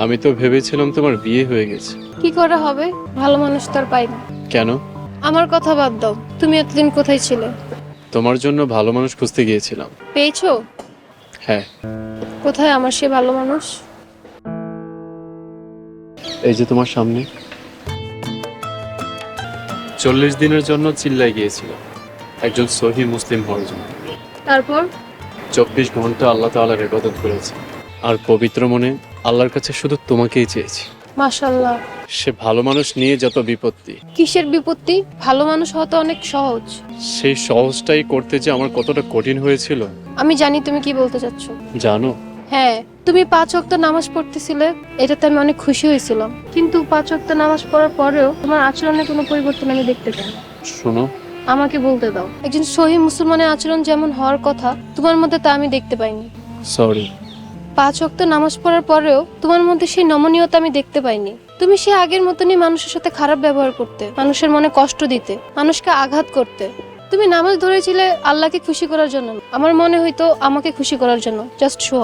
আমি তো ভেবেছিলাম তোমার বিয়ে হয়ে গেছে। কি করে হবে? ভালো মানুষ তো আর পাই না। কেন? আমার কথা বাদ দাও। তুমি এতদিন কোথায় ছিলে? তোমার জন্য ভালো মানুষ খুঁজতে গিয়েছিলাম। পেয়েছ? হ্যাঁ। কোথায় আমার সে ভালো মানুষ? এই যে তোমার সামনে। চল্লিশ দিনের জন্য চিল্লায় গিয়েছিলাম একজন সহি মুসলিম হওয়ার জন্য। তারপর? চব্বিশ ঘণ্টা আল্লাহ তাআলার ইবাদত করেছি। আর পবিত্র মনে আল্লাহর কাছে শুধু তোমাকেই চেয়েছি। মাশাল্লাহ সে ভালো মানুষ নিয়ে যত বিপত্তি। কিসের বিপত্তি? ভালো মানুষ হওয়া তো অনেক সহজ। সেই সহজটাই করতে যে আমার কতটা কঠিন হয়েছিল। আমি জানি তুমি কি বলতে চাচ্ছ। জানো? হ্যাঁ তুমি পাঁচ ওয়াক্ত নামাজ পড়তেছিলে এটাতে আমি অনেক খুশি হয়েছিলাম। কিন্তু পাঁচ ওয়াক্ত নামাজ পড়ার পরেও তোমার আচরণে কোনো পরিবর্তন আমি দেখতে পাই শোনো। আমাকে বলতে দাও একজন সহি মুসলমানের আচরণ যেমন হওয়ার কথা তোমার মধ্যে তা আমি দেখতে পাইনি। সরি। পাঁচ অক্ত নামাজ পড়ার পরেও তোমার মধ্যে সেই নমনীয়তা আমি দেখতে পাইনি। তুমি সে আগের মতনই মানুষের সাথে খারাপ ব্যবহার করতে, মানুষের মনে কষ্ট দিতে, মানুষকে আঘাত করতে। তুমি নামাজ ধরেছিলে আল্লাহকে খুশি করার জন্য। আমার মনে হইতো আমাকে খুশি করার জন্য। Just show